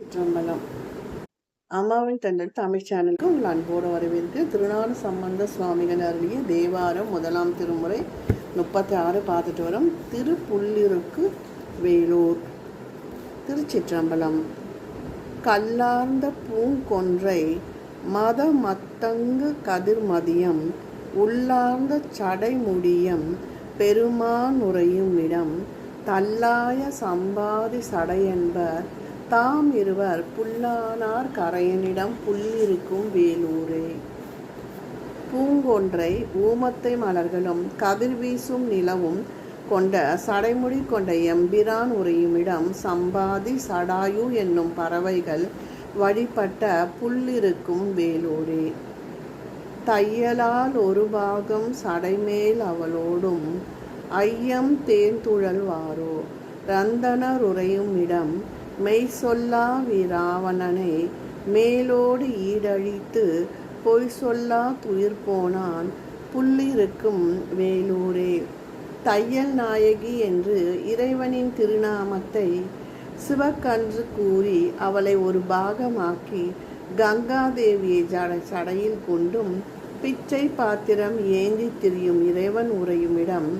சிற்றம்பலம். அம்மாவின் தண்டல் தமிழ் சேனலுக்கு உங்கள் அன்போடு வரவேற்கு திருநாடு சம்பந்த சுவாமிகள் அருளிய தேவாரம் முதலாம் திருமுறை முப்பத்தி ஆறு பார்த்துட்டு வரும். திருப்புள்ளிருக்கு வேலூர் திருச்சிற்றம்பலம். கல்லார்ந்த பூங்கொன்றை மத மத்தங்கு கதிர்மதியம் உள்ளார்ந்த சடைமுடியம் பெருமானுரையும் இடம் தல்லாய சம்பாதி சடையென்பர் தாம் இருவர் புல்லானார் கரையனிடம் புல்லிருக்கும் வேலூரே. பூங்கொன்றை ஊமத்தை மலர்களும் கதிர்வீசும் நிலவும் கொண்ட சடைமுடி கொண்ட எம்பிரான் உரையுமிடம் சம்பாதி சடாயு என்னும் பறவைகள் வழிபட்ட புல்லிருக்கும் வேலூரே. தையலால் ஒரு பாகம் சடைமேல் அவளோடும் ஐயம் தேன்துழல்வாரோ ரந்தனர் உரையும் இடம் மெய் சொல்லா ராவணனை மேலோடு ஈடழித்து பொய் சொல்லா துயிர் போனான் புள்ளிருக்கும் வேலூரே. தையல் நாயகி என்று இறைவனின் திருநாமத்தை சிவக்கன்று கூறி அவளை ஒரு பாகமாக்கி கங்காதேவியை ஜட சடையில் கொண்டும் பிச்சை பாத்திரம் ஏந்தி திரியும் இறைவன் உரையுமிடம்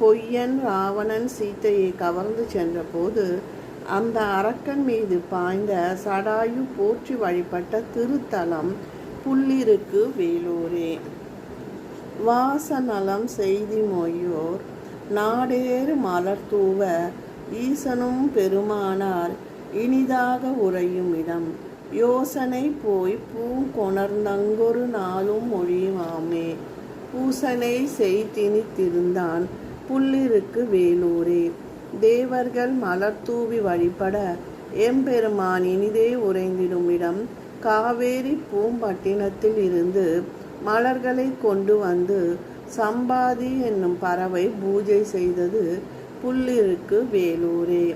பொய்யன் ராவணன் சீத்தையை கவர்ந்து சென்றபோது அந்த அரக்கன் மீது பாய்ந்த சடாயு போற்றி வழிபட்ட திருத்தலம் புள்ளிருக்கு வேலூரே. வாசநலம் செய்தி மொய்யோர் நாடேறு மலர்தூவ ஈசனும் பெருமானார் இனிதாக உறையும் இடம். யோசனை போய் பூங்கொணர்ந்தங்கொரு நாளும் மொழியுமாமே பூசனை செய்தினித்திருந்தான் புள்ளிருக்கு வேலூரே. தேவர்கள் மலர் தூவி வழிபட எம்பெருமான் இனிதே உறைந்திடும் இடம். காவேரி பூம்பட்டினத்தில் இருந்து மலர்களை கொண்டு வந்து சம்பாதி என்னும் பறவை பூஜை செய்தது புல்லிருக்கு வேலூரே.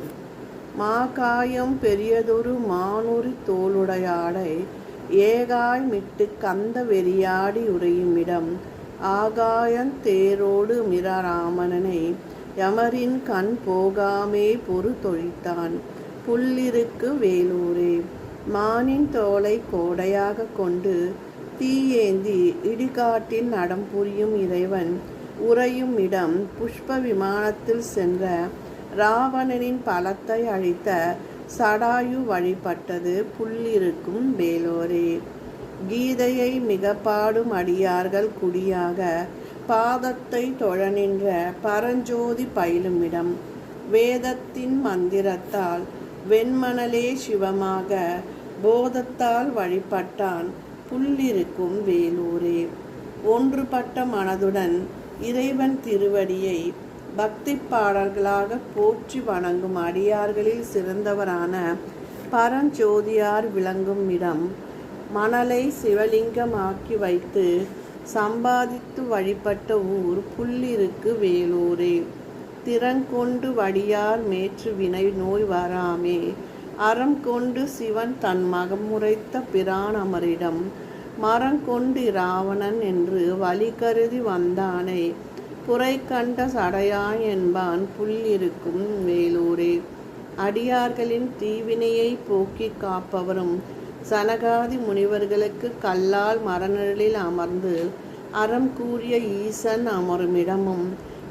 மாகாயம் பெரியதொரு மானுரி தோளுடையாடை ஏகாய் மிட்டு கந்த வெறியாடி உறையும் இடம். ஆகாயன் தேரோடு யமரின் கண் போகாமே பொறு தொழித்தான் புல்லிருக்கு வேலூரே. மானின் தோலை கோடையாக கொண்டு தீயேந்தி இடிகாட்டில் நடம் புரியும் இறைவன் உறையும் இடம் புஷ்ப விமானத்தில் சென்ற ராவணனின் பலத்தை அழித்த சடாயு வழிபட்டது புல்லிருக்கும் வேலோரே. கீதையை மிக பாடும் அடியார்கள் குடியாக பாதத்தை தொழ நின்ற பரஞ்சோதி பயிலுமிடம் வேதத்தின் மந்திரத்தால் வெண்மணலே சிவமாக போதத்தால் வழிபட்டான் புல்லிருக்கும் வேலூரே. ஒன்றுபட்ட மனதுடன் இறைவன் திருவடியை பக்தி பாடல்களாக போற்றி வணங்கும் அடியார்களில் சிறந்தவரான பரஞ்சோதியார் விளங்கும் இடம் மணலை சிவலிங்கமாக்கி வைத்து சம்பாதித்து வழிபட்ட ஊர் புல்லிருக்கு வேலூரே. திறங்கொண்டு வடியார் மேற்று வினை நோய் வராமே. அறம் கொண்டு சிவன் தன் மகம் முறைத்த பிரான் அமரிடம் மரங்கொண்டு ராவணன் என்று வழி கருதி வந்தானே. புரை கண்ட சடையான் என்பான் புல்லிருக்கும் வேலூரே. அடியார்களின் தீவினையை போக்கி காப்பவரும் சனகாதி முனிவர்களுக்கு கல்லால் மரநிழலில் அமர்ந்து அறம் கூறிய ஈசன் அமரும் இடமும்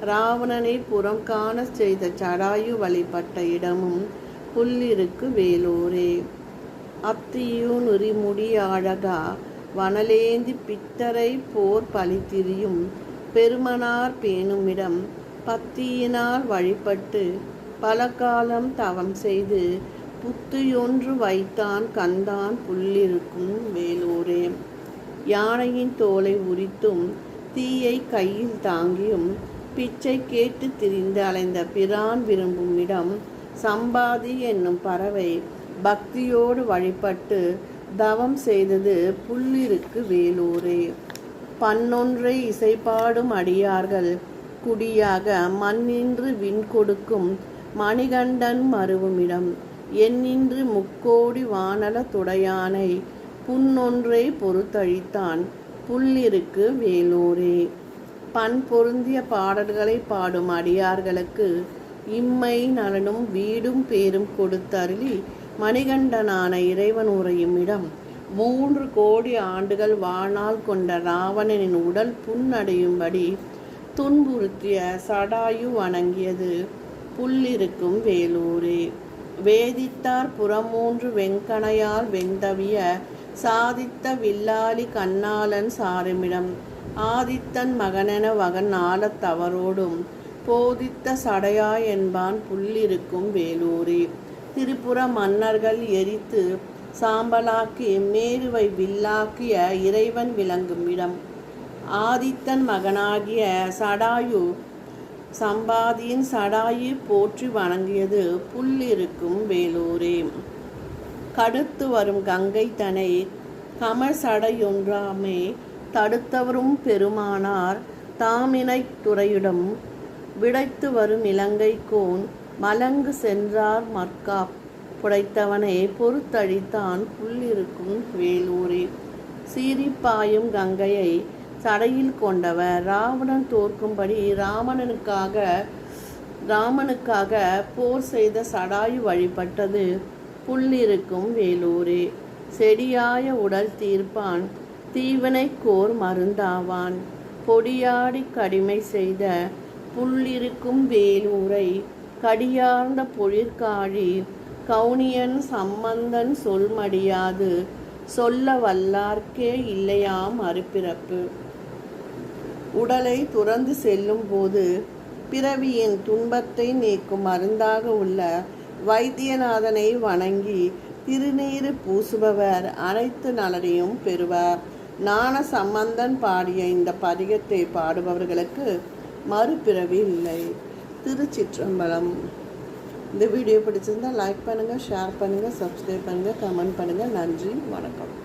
ராவணனை புறம் காண செய்த சடாயு வழிபட்ட இடமும் புல்லிருக்கு வேலூரே. அத்தியூ உரிமுடி அழகா வனலேந்தி பித்தரை போர் பழித்திரியும் பெருமனார் பேணுமிடம் பத்தியினால் வழிபட்டு பல காலம் தவம் செய்து புத்துயொன்று வைத்தான் கந்தான் புல்லிருக்கும் வேலூரே யானையின் தோலை உரித்தும் தீயை கையில் தாங்கியும் பிச்சை கேட்டு திரிந்து அலைந்த பிரான் விரும்பும் இடம் சம்பாதி என்னும் பறவை பக்தியோடு வழிபட்டு தவம் செய்தது புல்லிருக்கு வேலூரே. பன்னொன்றை இசைப்பாடும் அடியார்கள் குடியாக மண்ணின்று விண் கொடுக்கும் மணிகண்டன் மருவுமிடம். எண்ணின்று முக்கோடி வானல துடையானை புன்னொன்றே பொறுத்தழித்தான் புல்லிருக்கு வேலூரே. பண் பொருந்திய பாடல்களை பாடும் அடியார்களுக்கு இம்மை நலனும் வீடும் பேரும் கொடுத்தருளி மணிகண்டனான இறைவன் உறையும் இடம். மூன்று கோடி ஆண்டுகள் வாழ்நாள் கொண்ட ராவணனின் உடல் புண்ணடையும்படி துன்புறுத்திய சடாயு வணங்கியது புல்லிருக்கும் வேலூரே. வேதித்தார் புறமூன்று வெங்கணையால் வெந்தவிய சாதித்த வில்லாலி கண்ணாளன் சாருமிடம் ஆதித்தன் மகனென வகன் ஆளத் தவறோடும் போதித்த சடையா என்பான் புல்லிருக்கும் வேலூரே. திரிபுர மன்னர்கள் எரித்து சாம்பலாக்கி மேருவை வில்லாக்கிய இறைவன் விளங்கும் இடம் ஆதித்தன் மகனாகிய சடாயு சம்பாதியின் சடாயி போற்றி வணங்கியது புல்லிருக்கும் வேலூரே. கடுத்து வரும் கங்கை தனை கமல் சடையொன்றாமே தடுத்தவரும் பெருமானார் தாமினை துறையிடம் விடைத்து வரும் இலங்கை கோன் மலங்கு சென்றார் மற்காப் புடைத்தவனை பொறுத்தழித்தான் புல்லிருக்கும் வேலூரே. சீரிப்பாயும் கங்கையை சடையில் கொண்டவர். ராவணன் தோற்கும்படி ராமணனுக்காக ராமனுக்காக போர் செய்த சடாயு வழிபட்டது புல்லிருக்கும் வேலூரே. செடியாய உடல் தீர்ப்பான் தீவனை கோர் மருந்தாவான். பொடியாடி கடிமை செய்த புல்லிருக்கும் வேலூரை கடியார்ந்த பொழிற்காழி கவுனியன் சம்பந்தன் சொல்மடியாது சொல்ல வல்லார்க்கே இல்லையாம் மறுபிறப்பு உடலை துறந்து செல்லும் போது பிறவியின் துன்பத்தை நீக்கும் மருந்தாக உள்ள வைத்தியநாதனை வணங்கி திருநீறு பூசுபவர் அனைத்து நலனையும் பெறுவார். ஞான சம்பந்தன் பாடிய இந்த பதிகத்தை பாடுபவர்களுக்கு மறுபிறவி இல்லை. திருச்சிற்றம்பலம். இந்த வீடியோ பிடிச்சிருந்தா லைக் பண்ணுங்கள் ஷேர் பண்ணுங்கள் சப்ஸ்கிரைப் பண்ணுங்கள் கமெண்ட் பண்ணுங்கள் நன்றி வணக்கம்.